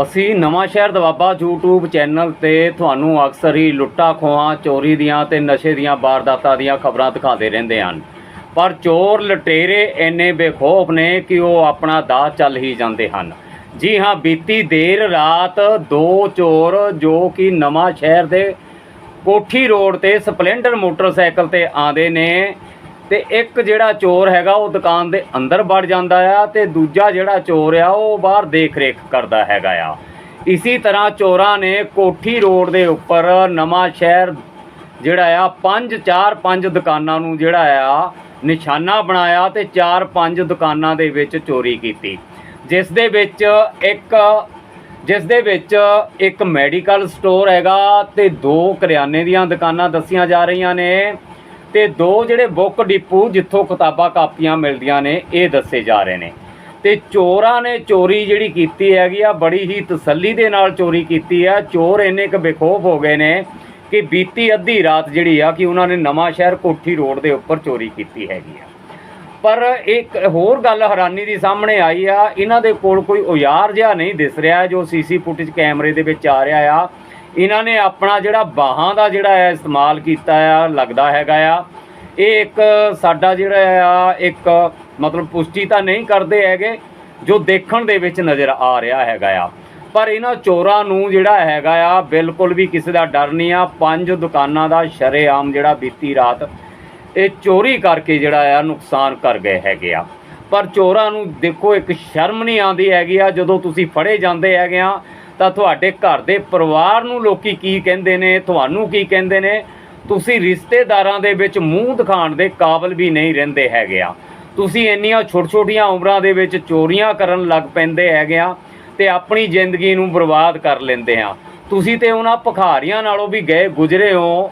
ਅਸੀਂ ਨਵਾਂ ਸ਼ਹਿਰ ਦਵਾਬਾ YouTube ਚੈਨਲ ਤੇ ਤੁਹਾਨੂੰ ਅਕਸਰ ਹੀ ਲੁੱਟਾਂ ਖੋਹਾਂ, ਚੋਰੀ ਦੀਆਂ ਤੇ ਨਸ਼ੇ ਦੀਆਂ ਵਾਰਦਾਤਾਂ ਦੀਆਂ ਖਬਰਾਂ ਦਿਖਾਉਂਦੇ ਰਹਿੰਦੇ ਹਨ। ਪਰ ਚੋਰ ਲਟੇਰੇ ਇੰਨੇ ਬੇਖੌਫ ਨੇ ਕਿ ਉਹ ਆਪਣਾ ਦਾਅ ਚੱਲ ਹੀ ਜਾਂਦੇ ਹਨ। ਜੀ ਹਾਂ, ਬੀਤੀ ਦੇਰ ਰਾਤ ਦੋ ਚੋਰ ਜੋ ਕਿ ਨਵਾਂ ਸ਼ਹਿਰ ਦੇ ਕੋਠੀ ਰੋਡ ਤੇ ਸਪਲੈਂਡਰ ਮੋਟਰਸਾਈਕਲ ਤੇ ਆਂਦੇ ਨੇ ਤੇ ਇੱਕ ਜਿਹੜਾ ਚੋਰ ਹੈਗਾ ਉਹ ਦੁਕਾਨ ਦੇ ਅੰਦਰ ਵੜ ਜਾਂਦਾ ਆ ਤੇ ਦੂਜਾ ਜਿਹੜਾ ਚੋਰ ਆ ਉਹ ਬਾਹਰ ਦੇਖ ਰੇਖ ਕਰਦਾ ਹੈਗਾ ਆ। ਇਸੇ ਤਰ੍ਹਾਂ ਚੋਰਾਂ ਨੇ ਕੋਠੀ ਰੋਡ ਦੇ ਉੱਪਰ ਨਵਾਂ ਸ਼ਹਿਰ ਜਿਹੜਾ ਆ, ਪੰਜ, ਚਾਰ, ਪੰਜ ਦੁਕਾਨਾਂ ਨੂੰ ਜਿਹੜਾ ਆ, ਨਿਸ਼ਾਨਾ ਬਣਾਇਆ ਤੇ ਚਾਰ, ਪੰਜ ਦੁਕਾਨਾਂ ਦੇ ਵਿੱਚ ਚੋਰੀ ਕੀਤੀ। ਜਿਸ ਦੇ ਵਿੱਚ ਇੱਕ, ਜਿਸ ਦੇ ਵਿੱਚ ਇੱਕ ਮੈਡੀਕਲ ਸਟੋਰ ਹੈਗਾ ਤੇ ਦੋ ਕਰਿਆਨੇ ਦੀਆਂ ਦੁਕਾਨਾਂ ਦੱਸੀਆਂ ਜਾ ਰਹੀਆਂ ਨੇ। ਤੇ ਦੋ ਜਿਹੜੇ ਬੁੱਕ ਡਿਪੂ ਜਿੱਥੋਂ ਕਿਤਾਬਾਂ ਕਾਪੀਆਂ ਮਿਲਦੀਆਂ ਨੇ, ਇਹ ਦੱਸੇ ਜਾ ਰਹੇ ਨੇ। ਤੇ ਚੋਰਾਂ ਨੇ ਚੋਰੀ ਜਿਹੜੀ ਕੀਤੀ ਹੈਗੀ ਆ, ਬੜੀ ਹੀ ਤਸੱਲੀ ਦੇ ਨਾਲ ਚੋਰੀ ਕੀਤੀ ਆ। ਚੋਰ ਇੰਨੇ ਕੁ ਬੇਖੌਫ ਹੋ ਗਏ ਨੇ ਕਿ ਬੀਤੀ ਅੱਧੀ ਰਾਤ ਜਿਹੜੀ ਆ ਕਿ ਉਹਨਾਂ ਨੇ ਨਵਾਂ ਸ਼ਹਿਰ ਕੋਠੀ ਰੋਡ ਦੇ ਉੱਪਰ ਚੋਰੀ ਕੀਤੀ ਹੈਗੀ ਆ। ਪਰ ਇੱਕ ਹੋਰ ਗੱਲ ਹੈਰਾਨੀ ਦੀ ਸਾਹਮਣੇ ਆਈ ਆ, ਇਹਨਾਂ ਦੇ ਕੋਲ ਕੋਈ ਔਜ਼ਾਰ ਜਿਹਾ ਨਹੀਂ ਦਿਸ ਰਿਹਾ ਜੋ ਸੀਸੀ ਫੁਟੇਜ ਕੈਮਰੇ ਦੇ ਵਿੱਚ ਆ ਰਿਹਾ ਆ। ਇਹਨਾਂ ਨੇ ਆਪਣਾ ਜਿਹੜਾ ਬਾਹਾਂ ਦਾ ਜਿਹੜਾ ਹੈ ਇਸਤੇਮਾਲ ਕੀਤਾ ਆ, ਲੱਗਦਾ ਹੈਗਾ ਆ। ਇਹ ਇੱਕ ਸਾਡਾ ਜਿਹੜਾ ਆ, ਇੱਕ ਮਤਲਬ ਪੁਸ਼ਟੀ ਤਾਂ ਨਹੀਂ ਕਰਦੇ ਹੈਗੇ, ਜੋ ਦੇਖਣ ਦੇ ਵਿੱਚ ਨਜ਼ਰ ਆ ਰਿਹਾ ਹੈਗਾ ਆ। ਪਰ ਇਹਨਾਂ ਚੋਰਾਂ ਨੂੰ ਜਿਹੜਾ ਹੈਗਾ ਆ, ਬਿਲਕੁਲ ਵੀ ਕਿਸੇ ਦਾ ਡਰ ਨਹੀਂ ਆ। ਪੰਜ ਦੁਕਾਨਾਂ ਦਾ ਸ਼ਰੇਆਮ ਜਿਹੜਾ ਬੀਤੀ ਰਾਤ ਇਹ ਚੋਰੀ ਕਰਕੇ ਜਿਹੜਾ ਆ, ਨੁਕਸਾਨ ਕਰ ਗਏ ਹੈਗੇ ਆ। ਪਰ ਚੋਰਾਂ ਨੂੰ ਦੇਖੋ, ਇੱਕ ਸ਼ਰਮ ਨਹੀਂ ਆਉਂਦੀ ਹੈਗੀ ਆ। ਜਦੋਂ ਤੁਸੀਂ ਫੜੇ ਜਾਂਦੇ ਹੈਗੇ ਆ ਤਾਂ ਤੁਹਾਡੇ ਘਰ ਦੇ ਪਰਿਵਾਰ ਨੂੰ ਲੋਕੀ ਕੀ ਕਹਿੰਦੇ ਨੇ, ਤੁਹਾਨੂੰ ਕੀ ਕਹਿੰਦੇ ਨੇ? ਤੁਸੀਂ ਰਿਸ਼ਤੇਦਾਰਾਂ ਦੇ ਵਿੱਚ ਮੂੰਹ ਦਿਖਾਉਣ ਦੇ ਕਾਬਲ ਵੀ ਨਹੀਂ ਰਹਿੰਦੇ ਹੈਗੇ ਆ। ਤੁਸੀਂ ਇੰਨੀਆਂ ਛੋਟ-ਛੋਟੀਆਂ ਉਮਰਾਂ ਦੇ ਵਿੱਚ ਚੋਰੀਆਂ ਕਰਨ ਲੱਗ ਪੈਂਦੇ ਹੈਗੇ ਆ ਤੇ ਆਪਣੀ ਜ਼ਿੰਦਗੀ ਨੂੰ ਬਰਬਾਦ ਕਰ ਲੈਂਦੇ ਆ। ਤੁਸੀਂ ਤੇ ਉਹਨਾਂ ਭਖਾਰੀਆਂ ਨਾਲੋਂ ਵੀ ਗਏ ਗੁਜ਼ਰੇ ਹੋ।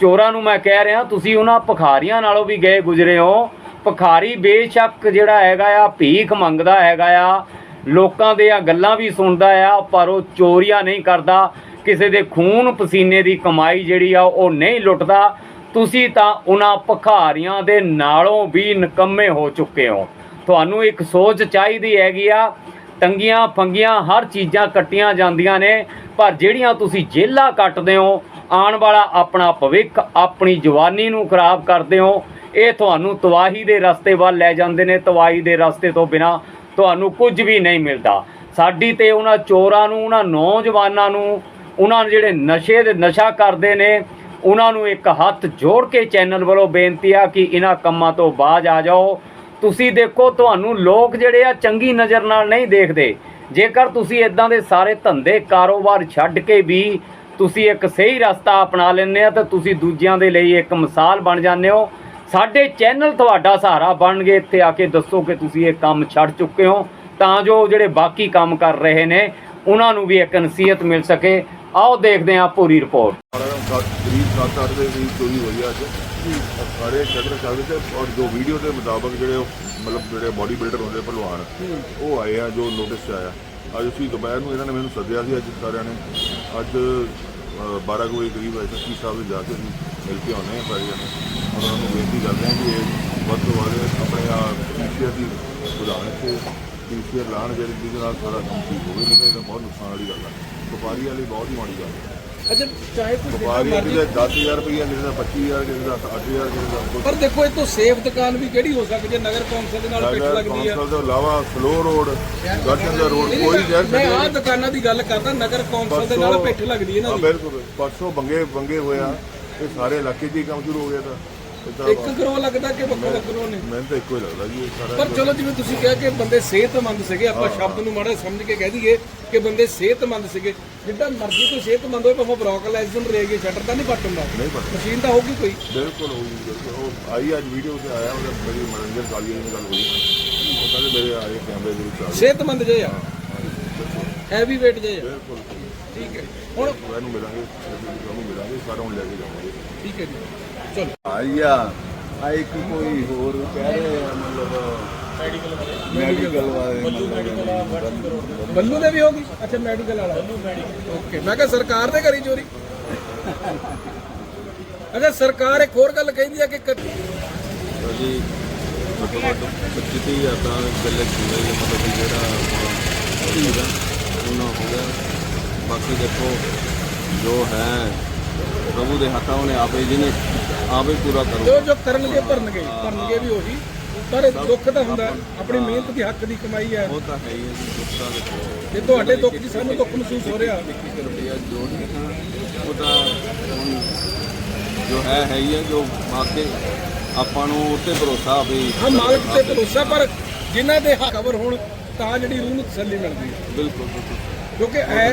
ਚੋਰਾਂ ਨੂੰ ਮੈਂ ਕਹਿ ਰਿਹਾ, ਤੁਸੀਂ ਉਹਨਾਂ ਭਖਾਰੀਆਂ ਨਾਲੋਂ ਵੀ ਗਏ ਗੁਜ਼ਰੇ ਹੋ। ਭਖਾਰੀ ਬੇਸ਼ੱਕ ਜਿਹੜਾ ਹੈਗਾ ਆ, ਭੀਖ ਮੰਗਦਾ ਹੈਗਾ ਆ। ਲੋਕਾਂ ਦੀਆਂ ਗੱਲਾਂ ਵੀ ਸੁਣਦਾ ਆ, ਪਰ ਉਹ ਚੋਰੀਆਂ ਨਹੀਂ ਕਰਦਾ। ਕਿਸੇ ਦੇ ਖੂਨ ਪਸੀਨੇ ਦੀ ਕਮਾਈ ਜਿਹੜੀ ਆ, ਉਹ ਨਹੀਂ ਲੁੱਟਦਾ। ਤੁਸੀਂ ਤਾਂ ਉਹਨਾਂ ਭਖਾਰੀਆਂ ਦੇ ਨਾਲੋਂ ਵੀ ਨਿਕੰਮੇ ਹੋ ਚੁੱਕੇ ਹੋ। ਤੁਹਾਨੂੰ ਇੱਕ ਸੋਚ ਚਾਹੀਦੀ ਹੈਗੀ ਆ, ਤੰਗੀਆਂ ਫੰਗੀਆਂ ਹਰ ਚੀਜ਼ਾਂ ਕੱਟੀਆਂ ਜਾਂਦੀਆਂ ਨੇ, ਪਰ ਜਿਹੜੀਆਂ ਤੁਸੀਂ ਜੇਲਾਂ ਕੱਟਦੇ ਹੋ, ਆਉਣ ਵਾਲਾ ਆਪਣਾ ਭਵਿੱਖ, ਆਪਣੀ ਜਵਾਨੀ ਨੂੰ ਖਰਾਬ ਕਰਦੇ ਹੋ, ਇਹ ਤੁਹਾਨੂੰ ਤਵਾਹੀ ਦੇ ਰਸਤੇ ਵੱਲ ਲੈ ਜਾਂਦੇ ਨੇ। ਤਵਾਹੀ ਦੇ ਰਸਤੇ ਤੋਂ ਬਿਨਾ ਤੁਹਾਨੂੰ ਕੁਝ ਵੀ ਨਹੀਂ ਮਿਲਦਾ। ਸਾਡੀ ਤੇ ਉਹਨਾਂ ਚੋਰਾਂ ਨੂੰ, ਉਹਨਾਂ ਨੌਜਵਾਨਾਂ ਨੂੰ, ਉਹਨਾਂ ਜਿਹੜੇ ਨਸ਼ੇ ਦੇ ਨਸ਼ਾ ਕਰਦੇ ਨੇ, ਉਹਨਾਂ ਨੂੰ ਇੱਕ ਹੱਥ ਜੋੜ ਕੇ ਚੈਨਲ ਵੱਲੋਂ ਬੇਨਤੀ ਆ ਕਿ ਇਹਨਾਂ ਕੰਮਾਂ ਤੋਂ ਬਾਜ ਆ ਜਾਓ। ਤੁਸੀਂ ਦੇਖੋ, ਤੁਹਾਨੂੰ ਲੋਕ ਜਿਹੜੇ ਆ ਚੰਗੀ ਨਜ਼ਰ ਨਾਲ ਨਹੀਂ ਦੇਖਦੇ। ਜੇਕਰ ਤੁਸੀਂ ਇਦਾਂ ਦੇ ਸਾਰੇ ਧੰਦੇ ਕਾਰੋਬਾਰ ਛੱਡ ਕੇ ਵੀ ਤੁਸੀਂ ਇੱਕ ਸਹੀ ਰਸਤਾ ਅਪਣਾ ਲੈਂਦੇ ਆ, ਤਾਂ ਤੁਸੀਂ ਦੂਜਿਆਂ ਦੇ ਲਈ ਇੱਕ ਮਿਸਾਲ ਬਣ ਜਾਂਦੇ ਹੋ। ਸਾਡੇ ਚੈਨਲ ਤੁਹਾਡਾ ਸਹਾਰਾ ਬਣਨਗੇ ਇੱਥੇ ਆ ਕੇ ਦੱਸੋ ਕਿ ਤੁਸੀਂ ਇਹ ਕੰਮ ਛੱਡ ਚੁੱਕੇ ਹੋ। ਤਾਂ ਜੋ ਜਿਹੜੇ ਬਾਕੀ ਕੰਮ ਕਰ ਰਹੇ ਨੇ ਉਹਨਾਂ ਨੂੰ ਵੀ ਇੱਕ ਨਸੀਹਤ ਮਿਲ ਸਕੇ। ਆਓ ਦੇਖਦੇ ਹਾਂ ਪੂਰੀ ਰਿਪੋਰਟ। ਕਰੀਬ ਸੱਤ ਅੱਠ ਦੇ ਕਰੀਬ ਚੋਰੀ ਹੋਈ ਆ ਅੱਜ ਸਾਰੇ ਸ਼ਟਰ ਚੱਲਦੇ ਤੇ ਔਰ ਜੋ। ਵੀਡੀਓ ਦੇ ਮੁਤਾਬਕ ਜਿਹੜੇ ਮਤਲਬ ਜਿਹੜੇ ਬਾਡੀ ਬਿਲਡਰ ਹੁੰਦੇ ਭਲਵਾਨ ਉਹ ਆਏ ਆ ਜੋ ਨੋਟਿਸ 'ਚ ਆਇਆ ਅੱਜ ਅਸੀਂ ਦੁਪਹਿਰ ਨੂੰ ਇਹਨਾਂ ਨੇ ਮੈਨੂੰ ਸੱਦਿਆ ਸੀ ਅੱਜ ਸਾਰਿਆਂ ਨੇ ਅੱਜ ਅ, 12 ਕੁ ਵਜੇ ਕਰੀਬ ਐਸਐਸਪੀ ਸਾਹਿਬ ਦੇ ਜਾ ਕੇ ਮਿਲ ਕੇ ਆਉਣੇ ਆ ਸਾਰੇ ਜਣੇ ਉਹਨਾਂ ਨੂੰ ਬੇਨਤੀ ਕਰਦੇ ਹਾਂ ਕਿ ਇਹ ਵੱਧ ਤੋਂ ਵੱਧ ਆਪਣੇ ਆ ਪੀਸੀਆਰ ਦੀ ਸੁਧਾਰ ਤੇ ਪੀਸੀਆਰ ਲਾਣ ਜਿਹੜੀ ਜਿਹਦੇ ਨਾਲ ਸਾਰਾ ਕੰਮ ਠੀਕ ਹੋਵੇ ਨਹੀਂ ਤਾਂ ਇਹਦਾ ਬਹੁਤ ਨੁਕਸਾਨ ਵਾਲੀ ਗੱਲ ਹੈ ਵਪਾਰੀ ਵਾਲੀ ਬਹੁਤ ਹੀ ਮਾੜੀ ਗੱਲ ਹੈ ਅੱਛਾ ਚਾਹੇ ਕੋਈ ਵਪਾਰੀ ਮਰਜ਼ੀ ਕਿਸੇ ਦਾ 10000 ਰੁਪਈਆ ਕਿਸੇ ਦਾ 25000 ਕਿਸੇ ਦਾ 8000 ਕਿਸੇ ਦਾ। ਪਰ ਦੇਖੋ ਇਹ ਤੋਂ ਸੇਫ ਦੁਕਾਨ ਵੀ ਕਿਹੜੀ ਹੋ ਸਕਦੀ ਹੈ? ਨਗਰ ਕੌਂਸਲ ਦੇ ਨਾਲ ਨਗਰ ਲੱਗਦੀ ਹੈ। ਕੌਂਸਲ ਤੋਂ ਇਲਾਵਾ ਫਲੋ ਰੋਡ ਗਰਜਨ ਦਾ ਰੋਡ ਕੋਈ ਸ਼ਹਿਰ ਮੈਂ ਆਹ ਦੁਕਾਨਾਂ ਦੀ ਗੱਲ ਕਰਦਾ ਨਗਰ ਕੌਂਸਲ ਦੇ ਨਾਲ ਪਿੱਠ ਲੱਗਦੀ ਹਾਂ, ਨਾ ਬਿਲਕੁਲ। ਪਰਸੋਂ ਬੰਗੇ ਬੰਗੇ ਹੋਇਆ। ਇਹ ਸਾਰੇ ਇਲਾਕੇ 'ਚ ਹੀ ਕੰਮ ਸ਼ੁਰੂ ਹੋ ਗਿਆ ਤਾਂ। ਤਾਂ ਇੱਕ ਕਰੋ ਲੱਗਦਾ ਕਿ ਵੱਖੋ ਵੱਖਰੋ ਨੇ? ਮੈਨੂੰ ਤਾਂ ਇੱਕੋ ਹੀ ਲੱਗਦਾ ਜੀ ਇਹ ਸਾਰਾ ਪਰ ਚਲੋ ਜਿਵੇਂ ਤੁਸੀਂ ਕਿਹਾ ਕਿ ਬੰਦੇ ਸਿਹਤਮੰਦ ਸੀਗੇ ਆਪਾਂ ਸ਼ਬਦ ਨੂੰ ਮਾੜਾ ਸਮਝ ਕੇ ਕਹਿ ਦਈਏ ਕਿ ਬੰਦੇ ਸਿਹਤਮੰਦ ਸੀਗੇ। ਜਿੱਦਾਂ ਮਰਜ਼ੀ ਕੋਈ ਸਿਹਤਮੰਦ ਹੋਵੇ ਭਾਵੇਂ ਬ੍ਰੋਕਲਾਈਜ਼ਮ ਰਹੇਗੀ ਸ਼ਟਰ ਤਾਂ ਨਹੀਂ ਪੱਟ ਹੁੰਦਾ ਨਹੀਂ ਪਤਾ ਮਸ਼ੀਨ ਤਾਂ ਹੋਊਗੀ ਕੋਈ। ਬਿਲਕੁਲ ਬਿਲਕੁਲ। ਉਹ ਆਈ ਅੱਜ ਵੀਡੀਓ ਤੇ ਆਇਆ ਉਹਦਾ ਮੇਰੀ ਮਨੋਰੰਜਨ ਕਾਲੀਆ ਨਾਲ ਗੱਲ ਹੋਈ। ਉਹ ਕਹਿੰਦੇ ਮੇਰੇ ਆਏ ਕੈਮਰੇ ਦੇ ਵਿੱਚ ਆ ਗਏ। ਸਿਹਤਮੰਦ ਜੇ ਆ। ਹੈਵੀ weight ਜੇ ਆ। ਬਿਲਕੁਲ। ਠੀਕ ਹੈ। ਹੁਣ ਉਹਨੂੰ ਮਿਲਾਂਗੇ ਉਹਨੂੰ ਮਿਲਾਂਗੇ ਸਾਰਾ ਹੁਣ ਲੈ ਕੇ ਜਾਵਾਂਗੇ। ਠੀਕ ਹੈ ਜੀ। ਚਲੋ। ਆਇਆ ਆ ਇੱਕ ਕੋਈ ਹੋਰ ਕਹਿ ਰਹੇ ਆ ਮਤਲਬ ਮੈਡੀਕਲ ਵਾਲੇ। ਮਤਲਬ ਬੱਲੂ ਦੇ ਵੀ ਹੋਗੀ ਅੱਛਾ ਮੈਡੀਕਲ ਵਾਲਾ। ਬੱਲੂ ਮੈਡੀਕਲ ਓਕੇ ਮੈਂ ਕਿਹਾ ਸਰਕਾਰ ਦੇ ਘਰੀ ਚੋਰੀ। ਅੱਛਾ ਸਰਕਾਰ ਇੱਕ ਹੋਰ ਗੱਲ ਕਹਿੰਦੀ ਹੈ ਕਿ ਜੀ ਘੱਟ 25 ਹਜ਼ਾਰ ਦਾ ਗੱਲੇ ਚੁਣੇ ਮਤਲਬ ਕਿ ਜਿਹੜਾ ਉਹਨਾਂ ਗਿਆ। ਬਾਕੀ ਦੇਖੋ ਜੋ ਹੈ ਪ੍ਰਭੂ ਦੇ ਹੱਥਾਂ ਉਹਨੇ ਆਪੇ ਜਿਹਨੇ ਆਪੇ ਪੂਰਾ ਜੋ ਕਰੋ ਜੋ ਕਰਨਗੇ ਭਰਨਗੇ। ਭਰਨਗੇ ਵੀ ਉਹੀ। ਪਰ ਦੁੱਖ ਤਾਂ ਹੁੰਦਾ। ਆਪਣੀ ਮਿਹਨਤ ਦੀ ਹੱਕ ਦੀ ਕਮਾਈ ਹੈ। ਉਹ ਤਾਂ ਹੈ ਹੀ ਹੈ ਜੀ ਦੁੱਖ ਤਾਂ ਦੇਖੋ। ਜੇ ਤੁਹਾਡੇ ਦੁੱਖ ਦੀ ਸਾਨੂੰ ਦੁੱਖ ਮਹਿਸੂਸ ਹੋ ਰਿਹਾ। ਰੁਪਿਆ ਜੋ ਨਹੀਂ ਤਾਂ ਉਹ ਤਾਂ ਜੋ ਹੈ ਹੈ ਹੀ ਹੈ। ਜੋ ਵਾਕਈ ਆਪਾਂ ਨੂੰ ਉੱਤੇ ਭਰੋਸਾ ਵੀ ਹਾਂ ਮਾਲਕ ਤੇ ਭਰੋਸਾ ਪਰ ਜਿਨ੍ਹਾਂ ਦੇ ਹੱਕ ਕਵਰ ਹੋਣ ਤਾਂ ਜਿਹੜੀ ਰੂਹ ਨੂੰ ਤਸੱਲੀ ਮਿਲਦੀ ਹੈ। ਬਿਲਕੁਲ ਬਿਲਕੁਲ। ਕਿਉਂਕਿ ਐ